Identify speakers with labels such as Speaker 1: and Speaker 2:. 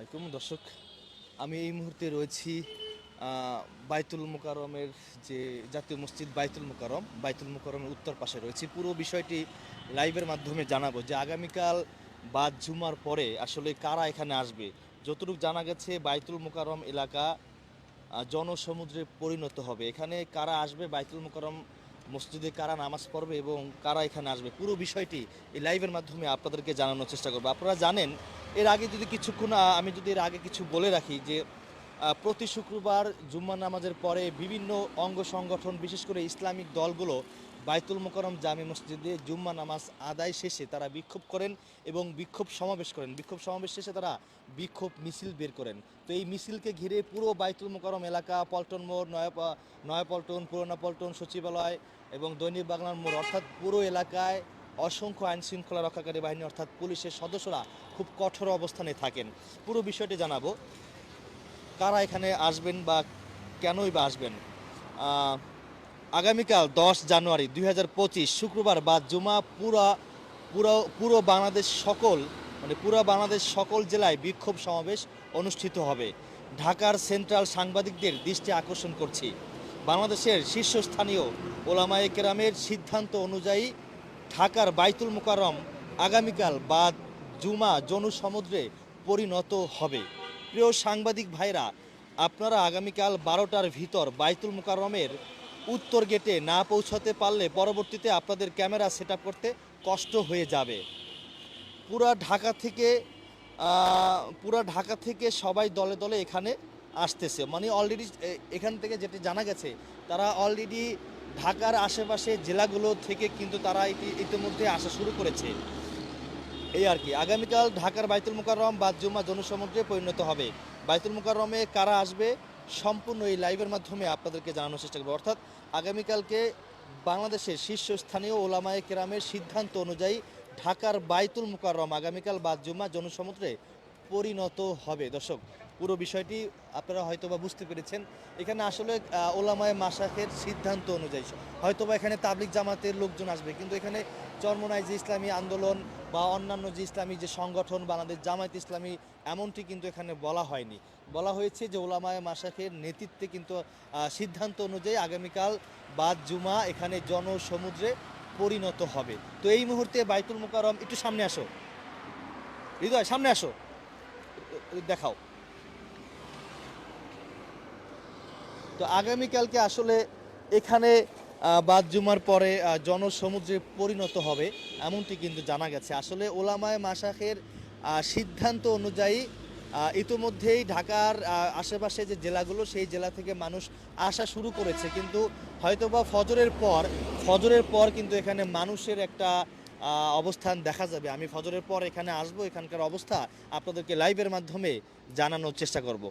Speaker 1: আসসালামাইকুম দর্শক, আমি এই মুহূর্তে রয়েছি বাইতুল মোকারমের যে জাতীয় মসজিদ বাইতুল মোকারম বাইতুল মোকারমের উত্তর পাশে রয়েছি। পুরো বিষয়টি লাইভের মাধ্যমে জানাব যে আগামীকাল বাদ জুমার পরে আসলে কারা এখানে আসবে? যতটুকু জানা গেছে, বাইতুল মোকারম এলাকা জনসমুদ্রে পরিণত হবে। এখানে কারা আসবে বাইতুল মোকারম মসজিদে কারা নামাজ পড়বে এবং কারা এখানে আসবে? পুরো বিষয়টি এই লাইভের মাধ্যমে আপনাদেরকে জানানোর চেষ্টা করব। আপনারা জানেন, এর আগে যদি কিছুক্ষণ আমি যদি এর আগে কিছু বলে রাখি যে প্রতি শুক্রবার জুম্মা নামাজের পরে বিভিন্ন অঙ্গ সংগঠন, বিশেষ করে ইসলামিক দলগুলো বাইতুল মোকরম জামে মসজিদে জুম্মা নামাজ আদায় শেষে তারা বিক্ষোভ করেন এবং বিক্ষোভ সমাবেশ করেন। বিক্ষোভ সমাবেশ শেষে তারা বিক্ষোভ মিছিল বের করেন। তো এই মিছিলকে ঘিরে পুরো বাইতুল মোকরম এলাকা, পল্টন মোড়, নয়া নয়াপল্টন পুরোনা পল্টন সচিবালয় এবং দৈনিক বাংলার মোড়, অর্থাৎ পুরো এলাকায় অসংখ্য আইন শৃঙ্খলা রক্ষাকারী বাহিনী, অর্থাৎ পুলিশের সদস্যরা খুব কঠোর অবস্থানে থাকেন। পুরো বিষয়টি জানাব। কারা এখানে আসবেন বা কেনই বা আসবেন? আগামীকাল দশ জানুয়ারি দুই হাজার পঁচিশ শুক্রবার বা জুমা পুরা, পুরো পুরো বাংলাদেশ সকল মানে পুরো বাংলাদেশ সকল জেলায় বিক্ষোভ সমাবেশ অনুষ্ঠিত হবে। ঢাকার সেন্ট্রাল সাংবাদিকদের দৃষ্টি আকর্ষণ করছি। বাংলাদেশের শীর্ষস্থানীয় ওলামায়ে কেরামের সিদ্ধান্ত অনুযায়ী ঢাকার বাইতুল মুকাররম আগামীকাল বা জুমা জনসমুদ্রে পরিণত হবে। প্রিয় সাংবাদিক ভাইরা, আপনারা আগামীকাল বারোটার ভিতর বাইতুল মুকাররমের উত্তর গেটে না পৌঁছাতে পারলে পরবর্তীতে আপনাদের ক্যামেরা সেট করতে কষ্ট হয়ে যাবে। পুরা ঢাকা থেকে পুরা ঢাকা থেকে সবাই দলে দলে এখানে আসতেছে। মানে অলরেডি এখান থেকে যেটি জানা গেছে, তারা অলরেডি ঢাকার আশেপাশে জেলাগুলো থেকে কিন্তু তারা ইতি- ইতিমধ্যে আসা শুরু করেছে। এই আর কি। আগামীকাল ঢাকার বাইতুল মুকাররম বাদ জুমা জনসমুদ্রে পরিণত হবে। বাইতুল মুকাররমে কারা আসবে? সম্পূর্ণ এই লাইভের মাধ্যমে আপনাদেরকে জানানোর চেষ্টা করব। অর্থাৎ আগামীকালকে বাংলাদেশের শীর্ষস্থানীয় ওলামায়ে কেরামের সিদ্ধান্ত অনুযায়ী ঢাকার বাইতুল মুকাররম, আগামীকাল বাদ জুমা জনসমুদ্রে পরিণত হবে। দর্শক, পুরো বিষয়টি আপনারা হয়তোবা বুঝতে পেরেছেন। এখানে আসলে ওলামায় মাসাকের সিদ্ধান্ত অনুযায়ী, হয়তোবা এখানে তাবলিক জামাতের লোকজন আসবে, কিন্তু এখানে চরমনায় যে ইসলামী আন্দোলন বা অন্যান্য যে ইসলামী যে সংগঠন বাংলাদেশ জামায়াত ইসলামী, এমনটি কিন্তু এখানে বলা হয়নি। বলা হয়েছে যে ওলামায় মাসাকের নেতৃত্বে কিন্তু সিদ্ধান্ত অনুযায়ী আগামীকাল বাদ জুমা এখানে জনসমুদ্রে পরিণত হবে। তো এই মুহূর্তে বাইতুল মোকারম একটু সামনে আসো। হৃদয়, সামনে আসো। দেখাও। তো আগামীকালকে আসলে এখানে বাদ জুমার পরে জনসমুদ্রে পরিণত হবে এমনটি কিন্তু জানা গেছে। আসলে ওলামায় মাসাকের আহ, সিদ্ধান্ত অনুযায়ী ইতোমধ্যেই ঢাকার আশেপাশে যে জেলাগুলো সেই জেলা থেকে মানুষ আসা শুরু করেছে। কিন্তু হয়তোবা ফজরের পর ফজরের পর কিন্তু এখানে মানুষের একটা অবস্থান দেখা যাবে। আমি ফজরের পর এখানে আসব, এখানকার অবস্থা আপনাদেরকে লাইভের মাধ্যমে জানানোর চেষ্টা করব।